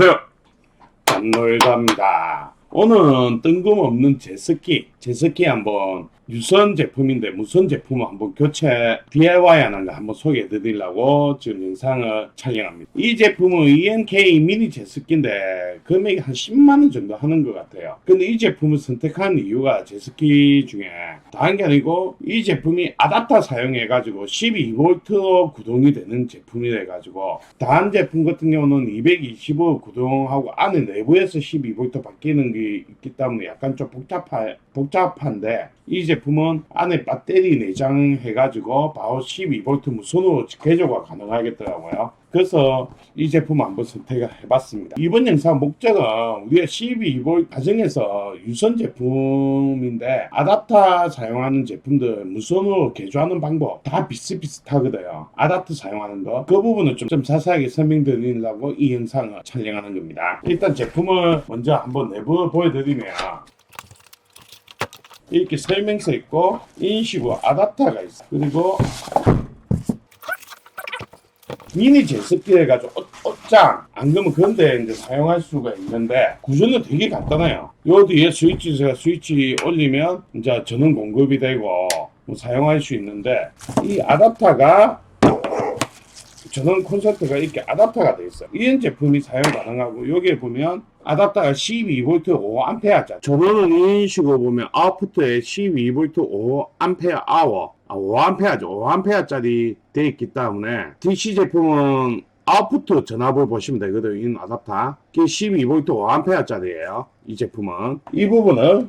안녕하세요. 단놀자입니다. 오늘은 뜬금없는 제습기, 제습기 한번 유선 제품인데 무선 제품을 한번 교체 DIY 하는 거 한번 소개해 드리려고 지금 영상을 촬영합니다. 이 제품은 ENK 미니 제습기인데 금액이 한 10만원 정도 하는 것 같아요. 근데 이 제품을 선택한 이유가 제습기 중에 다른 게 아니고 이 제품이 아답터 사용해 가지고 12V 구동이 되는 제품이 래 가지고 다른 제품 같은 경우는 220V 구동하고 안에 내부에서 12V 바뀌는 게 있기 때문에 약간 좀 복잡하, 복잡한데 이 제품 은 안에 배터리 내장해 가지고 바로 12V 무선으로 개조가 가능하겠더라고요. 그래서 이 제품 한번 선택을 해봤습니다. 이번 영상 목적은 우리가 12V 가정에서 유선 제품인데 아답터 사용하는 제품들 무선으로 개조하는 방법 다 비슷비슷하거든요. 아답터 사용하는 거 그 부분을 좀, 좀 자세하게 설명드리려고 이 영상을 촬영하는 겁니다. 일단 제품을 먼저 한번 내부 보여드리면 이렇게 설명서 있고 인식후 아답터가 있어. 그리고 미니 제습기 해가지고 옷, 옷장 안 그러면 그런데 이제 사용할 수가 있는데 구조는 되게 간단해요. 요 뒤에 스위치가 스위치 올리면 이제 전원 공급이 되고 뭐 사용할 수 있는데 이 아답터가 전원 콘센트가 이렇게 아답터가 돼 있어요. 이런 제품이 사용 가능하고 여기에 보면 아답터가 12V 5A짜리 전원은 이런 식으로 보면 아웃풋에 12V 5A 아워 아, 5A죠. 5A짜리 돼 있기 때문에 DC 제품은 아웃풋 전압을 보시면 되거든요. 이 아답터. 이게 12V 5A짜리예요. 이 제품은. 이 부분을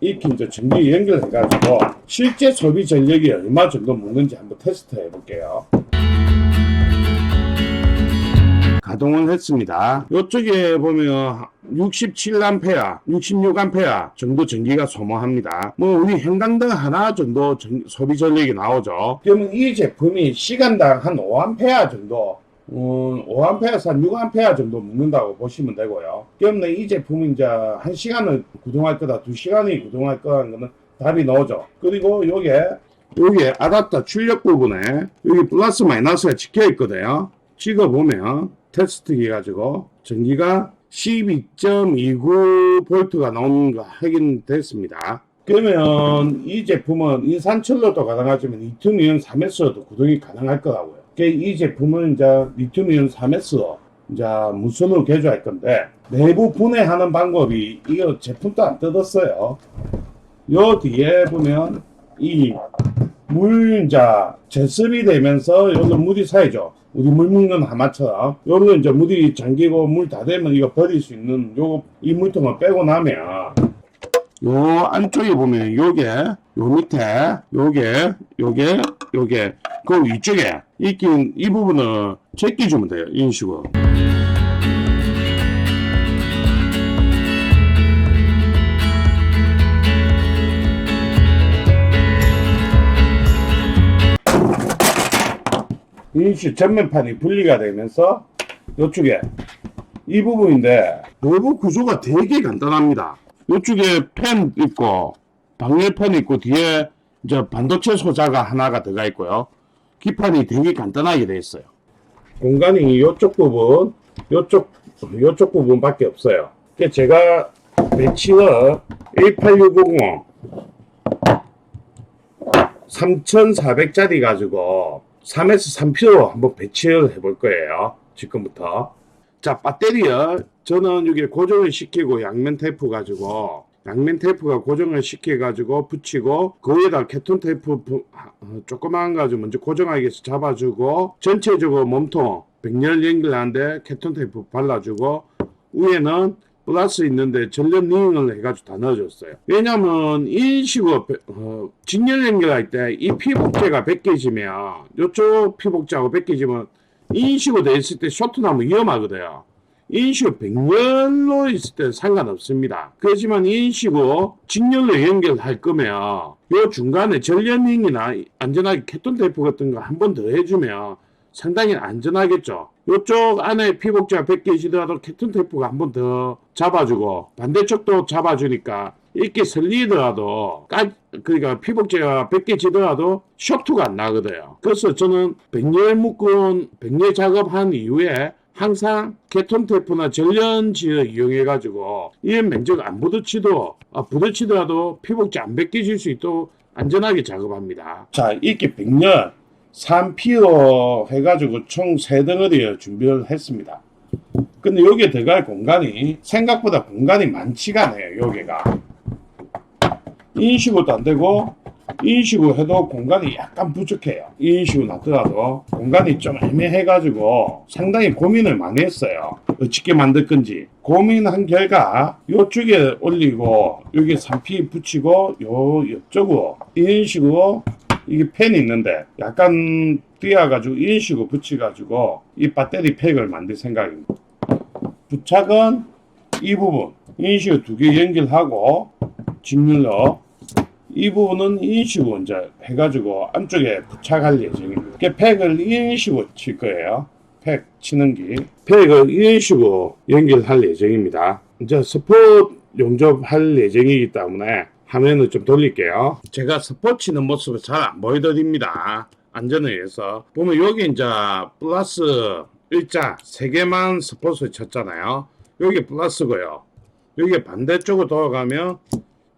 이렇게 이제 전기 연결해가지고 실제 소비 전력이 얼마 정도 먹는지 한번 테스트 해볼게요. 가동을 했습니다. 이쪽에 보면 67A, 66A 정도 전기가 소모합니다. 뭐 우리 형광등 하나 정도 전- 소비 전력이 나오죠. 그러면 이 제품이 시간당 한 5A 정도 음, 5A에서 한 6A 정도 먹는다고 보시면 되고요. 그러면 이 제품이 이제 한 시간을 구동할 거다, 두 시간이 구동할 거라는 거는 답이 나오죠. 그리고 요게, 요게 아답터 출력 부분에 여기 플러스 마이너스가 찍혀 있거든요. 찍어보면 테스트기 가지고 전기가 12.29V가 나오는 거 확인됐습니다. 그러면 이 제품은 인산철로도 가능하지만 리튬이온 3S로도 구동이 가능할 거라고요. 그러니까 이 제품은 이제 리튬이온 3S로 이제 무선으로 개조할 건데 내부 분해하는 방법이 이거 제품도 안 뜯었어요. 요 뒤에 보면 이 물 자 제습이 되면서 여기 물이 쌓이죠. 우리 물 먹는 하마처럼 여기로 이제 물이 잠기고 물 다 되면 이거 버릴 수 있는 요 이 물통을 빼고 나면 요 안쪽에 보면 요게 요 밑에 요게 요게 요게 그 위쪽에 있긴 이 부분을 제끼주면 돼요. 이런 식으로. 인슈 전면판이 분리가 되면서 이쪽에 이 부분인데 내부 구조가 되게 간단합니다. 이쪽에 팬 있고 방열판 있고 뒤에 이제 반도체 소자가 하나가 들어가 있고요. 기판이 되게 간단하게 되어 있어요. 공간이 이쪽 부분, 이쪽 이쪽 부분밖에 없어요. 제가 배치를 18650 3400짜리 가지고 3에서 3kg 한번 배치를 해볼 거예요. 지금부터. 자, 배터리를 저는 여기 고정을 시키고 양면 테이프 가지고 양면 테이프가 고정을 시켜 가지고 붙이고 그 위에다 케톤 테이프 부- 어, 조그만 거 가지고 먼저 고정하기 위해서 잡아주고 전체적으로 몸통 백열 연결하는데 케톤 테이프 발라주고 위에는 플러스 있는데 전력 링을 해가지고 다 넣어줬어요. 왜냐면 이 식으로 배- 어, 직렬 연결할 때 이 피복제가 벗겨지면 이쪽 피복제하고 벗겨지면 이 식으로 돼 있을 때 쇼트 나면 위험하거든요. 인식으로 백열로 있을 때 상관없습니다. 그렇지만 인식으로 직렬로 연결할 거면 요 중간에 전련링이나 안전하게 캐톤 테이프 같은 거 한 번 더 해주면 상당히 안전하겠죠. 요쪽 안에 피복제가 벗겨지더라도 캐톤 테이프가 한 번 더 잡아주고 반대쪽도 잡아주니까 이렇게 설리더라도 까, 그러니까 피복제가 벗겨지더라도 쇼트가 안 나거든요. 그래서 저는 백열 묶은 백열 작업한 이후에 항상 개통 테이프나 전련지를 이용해 가지고 이 면적 안 부딪히도 아, 부딪히더라도 피복지 안 벗겨질 수 있도록 안전하게 작업합니다. 자, 이렇게 100년 3피로 해가지고 총 3덩어리를 준비를 했습니다. 근데 여기에 들어갈 공간이 생각보다 공간이 많지가 않아요, 여기가. 인식으로도 안 되고, 인식으로 해도 공간이 약간 부족해요. 인식으로 놨더라도 공간이 좀 애매해가지고 상당히 고민을 많이 했어요. 어떻게 만들 건지. 고민한 결과 요쪽에 올리고, 여기 3피 붙이고, 요, 옆쪽으로, 이런 식으로 이게 펜이 있는데 약간 띄어가지고 식으로 붙여가지고 이 배터리 팩을 만들 생각입니다. 부착은 이 부분 식으로 두개 연결하고 직률로 이 부분은 이런 식으로 이제 해가지고 안쪽에 부착할 예정입니다. 이렇게 팩을 이런 식으로 칠 거예요. 팩 치는 기 팩을 이런 식으로 연결할 예정입니다. 이제 스포트 용접할 예정이기 때문에 화면을 좀 돌릴게요. 제가 스포 치는 모습을 잘 안 보여드립니다. 안전을 위해서. 보면 여기 이제 플러스 일자 세 개만 스포츠 쳤잖아요. 여기 플러스고요. 여기 반대쪽으로 돌아가면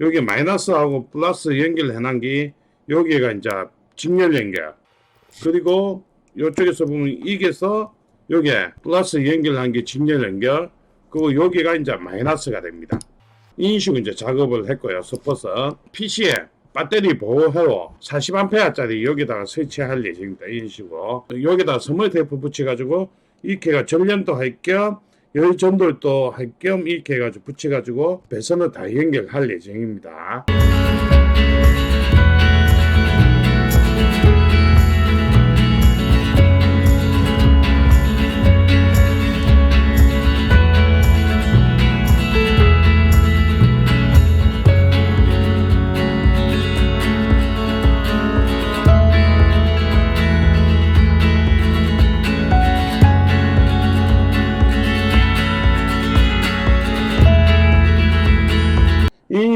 여기 마이너스하고 플러스 연결해 놓은 게 여기가 이제 직렬 연결. 그리고 이쪽에서 보면 이게서 여기에 플러스 연결한 게 직렬 연결. 그리고 여기가 이제 마이너스가 됩니다. 식으로 이제 작업을 했고요. 스포츠 PC에 배터리 보호회로 40A짜리 여기다가 설치할 예정입니다. 이런 식으로 여기다 스몰 테이프 붙여가지고 이렇게 가 전련도 할겸 열 전돌도 할 겸 이렇게 해가지고 붙여가지고 배선을 다 연결할 예정입니다.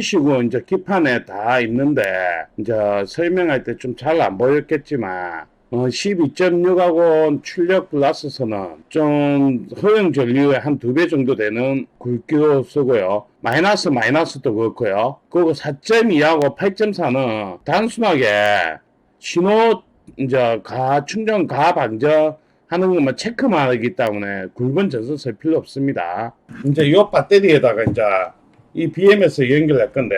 식으로 이제 기판에 다 있는데 이제 설명할 때 좀 잘 안 보였겠지만 어, 12.6하고 출력 플러스서는 좀 허용 전류의 한 두 배 정도 되는 굵기로 쓰고요. 마이너스 마이너스도 그렇고요. 그리고 4.2하고 8.4는 단순하게 신호 이제 가 충전 가 방전 하는 것만 체크만 하기 때문에 굵은 젖을 쓸 필요 없습니다. 이제 이 배터리에다가 이제 이 BMS 연결할 건데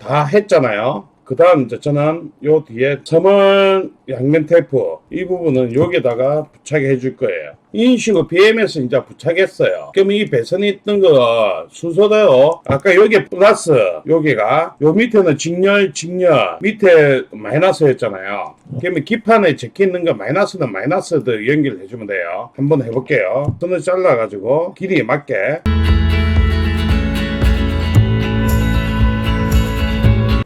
다 했잖아요. 그 다음 이제 저는 요 뒤에 섬을 양면 테이프 이 부분은 여기다가 부착해 해줄 거예요. 이런 식으로 BMS 이제 부착했어요. 그럼 이 배선이 있던 거 순서대로 아까 여기 플러스 여기가 요 밑에는 직렬 직렬 밑에 마이너스였잖아요. 그러면 기판에 적혀 있는 거 마이너스는 마이너스도 연결해 주면 돼요. 한번 해볼게요. 선을 잘라가지고 길이에 맞게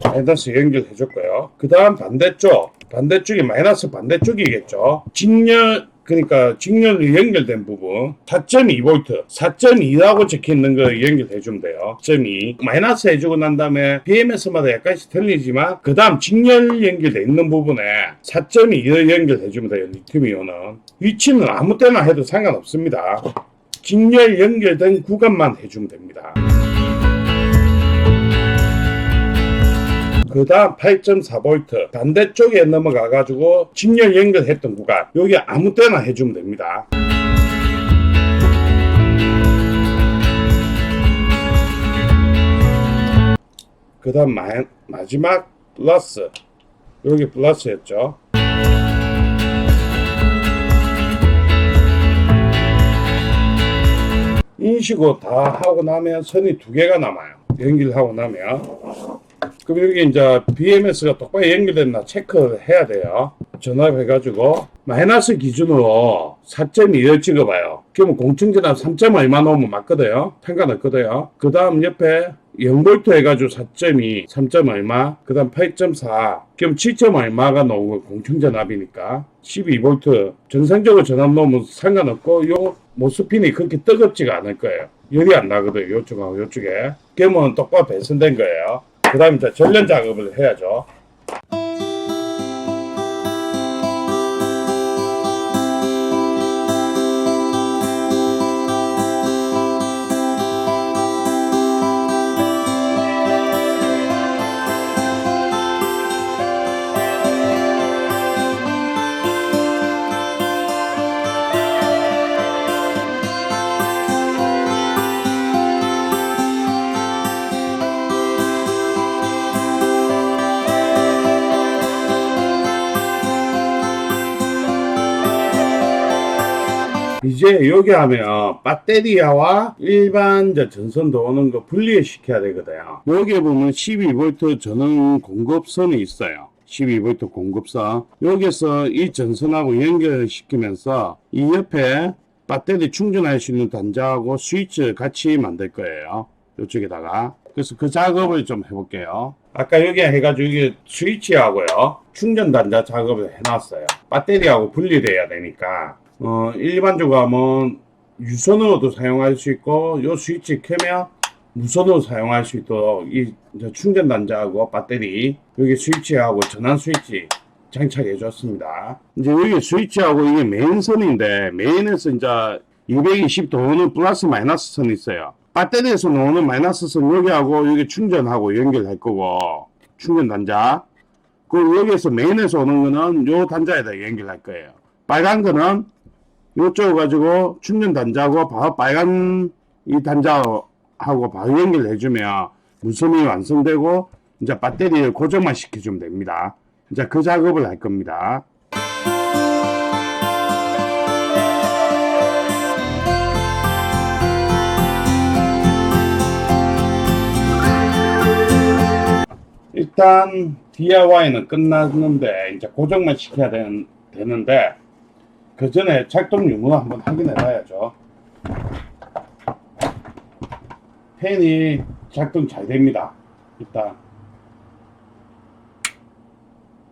마이너스 연결해 줬고요. 그 다음 반대쪽, 반대쪽이 마이너스 반대쪽이겠죠. 직렬, 그러니까 직렬이 연결된 부분 4.2V, 4.2라고 적혀 있는 거 연결해 주면 돼요. 4.2 마이너스 해주고 난 다음에 BMS마다 약간씩 틀리지만 그 다음 직렬 연결돼 있는 부분에 4.2를 연결해 주면 돼요. 리튬이온은 위치는 아무 때나 해도 상관없습니다. 직렬 연결된 구간만 해주면 됩니다. 그 다음 8.4V 반대쪽에 넘어가 가지고 직렬 연결했던 구간. 여기 아무 때나 해주면 됩니다. 그 다음 마지막 플러스. 여기 플러스였죠. 인식으로 다 하고 나면 선이 두 개가 남아요. 연결하고 나면 그럼 여기 이제 BMS가 똑바로 연결됐나 체크를 해야 돼요. 전압해가지고 마이너스 기준으로 4.2를 찍어봐요. 그러면 공층전압 3. 얼마 넣으면 맞거든요. 상관없거든요. 그 다음 옆에 0V 해가지고 4.2, 3. 얼마, 그 다음 8.4, 그럼 7. 얼마가 나오고 공층전압이니까 12V 정상적으로 전압 넣으면 상관없고 요 모스핀이 그렇게 뜨겁지가 않을 거예요. 열이 안 나거든요. 요쪽하고 요쪽에. 그러면 똑바로 배선된 거예요. 그 다음에 이제 전련 작업을 해야죠. 이게 여기 하면 배터리와 일반 저 전선 도는 거 분리시켜야 되거든요. 여기에 보면 12V 전원 공급선이 있어요. 12V 공급선. 여기서 이 전선하고 연결시키면서 이 옆에 배터리 충전할 수 있는 단자하고 스위치 같이 만들 거예요. 이쪽에다가. 그래서 그 작업을 좀 해볼게요. 아까 여기 해가지고 스위치하고요. 충전 단자 작업을 해놨어요. 배터리하고 분리돼야 되니까. 어, 일반적으로 하면 유선으로도 사용할 수 있고, 요 스위치 켜면 무선으로 사용할 수 있도록 이 충전 단자하고 배터리, 여기 스위치하고 전환 스위치 장착해 줬습니다. 이제 여기 스위치하고 이게 메인선인데, 메인에서 이제 220도 오는 플러스 마이너스 선이 있어요. 배터리에서 나오는 마이너스 선 여기하고 여기 충전하고 연결할 거고, 충전 단자. 그 여기에서 메인에서 오는 거는 요 단자에다 연결할 거예요. 빨간 거는 요쪽 가지고 충전 단자하고 바로 빨간 이 단자하고 바로 연결해 주면 무선이 완성되고 이제 배터리를 고정만 시켜주면 됩니다. 이제 그 작업을 할 겁니다. 일단 DIY는 끝났는데 이제 고정만 시켜야 되는, 되는데 그 전에 작동 유무 한번 확인해 봐야죠. 팬이 작동 잘 됩니다. 일단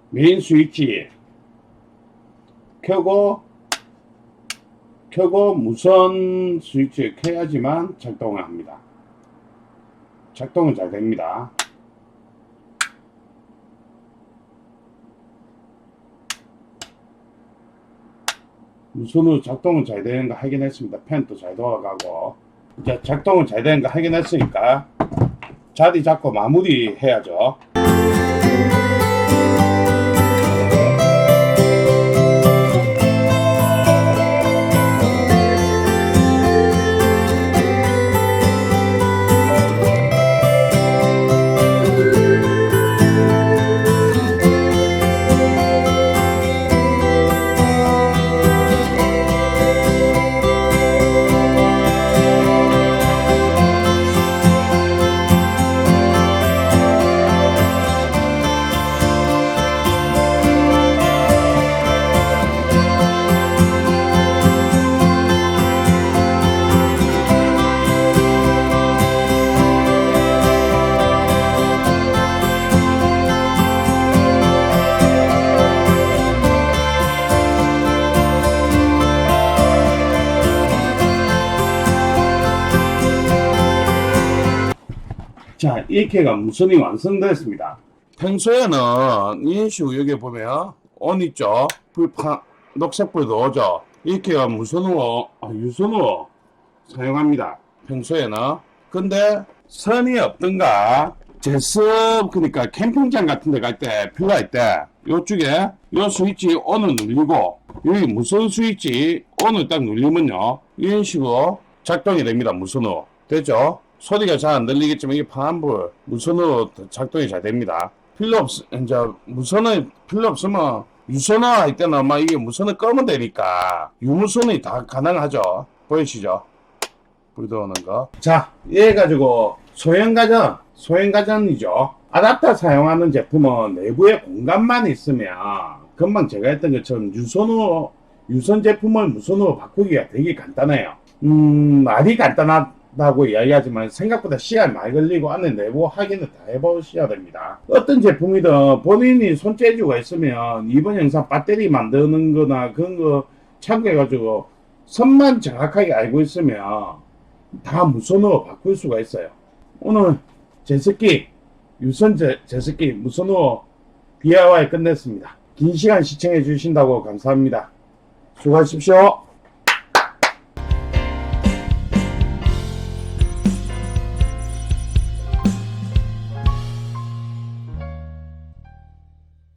메인 스위치 켜고 켜고 무선 스위치 켜야지만 작동을 합니다. 작동은 잘 됩니다. 무선으로 작동은 잘 되는가 확인했습니다. 팬도 잘 돌아가고 이제 작동은 잘 되는가 확인했으니까 자리 잡고 마무리 해야죠. 자, 이렇게가 무선이 완성됐습니다. 평소에는 식으로 여기 보면 온 있죠? 불파, 녹색불도 오죠? 이렇게가 무선으로, 아, 유선으로 사용합니다. 평소에는. 근데 선이 없던가 제습 그러니까 캠핑장 같은 데 갈 때 필요할 때 요쪽에 요 스위치 ON을 누르고 여기 무선 스위치 ON을 딱 누르면요 이런 식으로 작동이 됩니다 무선으로 됐죠 소리가 잘 안 들리겠지만 이게 파란불 무선으로 작동이 잘 됩니다 필요 없 이제 무선은 필요 없으면 유선화 할 때는 아마 이게 무선을 끄면 되니까 유무선이 다 가능하죠 보이시죠 불 들어오는 거. 자, 얘 가지고 소형 가전, 소형 가전이죠. 아답터 사용하는 제품은 내부에 공간만 있으면 금방 제가 했던 것처럼 유선으로 유선 제품을 무선으로 바꾸기가 되게 간단해요. 음, 말이 간단하 다고 이야기하지만 생각보다 시간 많이 걸리고 안에 내부 확인을 다 해보셔야 됩니다. 어떤 제품이든 본인이 손재주가 있으면 이번 영상 배터리 만드는 거나 그런 거 참고해가지고 선만 정확하게 알고 있으면 다 무선으로 바꿀 수가 있어요. 오늘 제습기, 유선 제, 제습기 무선으로 DIY 끝냈습니다. 긴 시간 시청해 주신다고 감사합니다. 수고하십시오.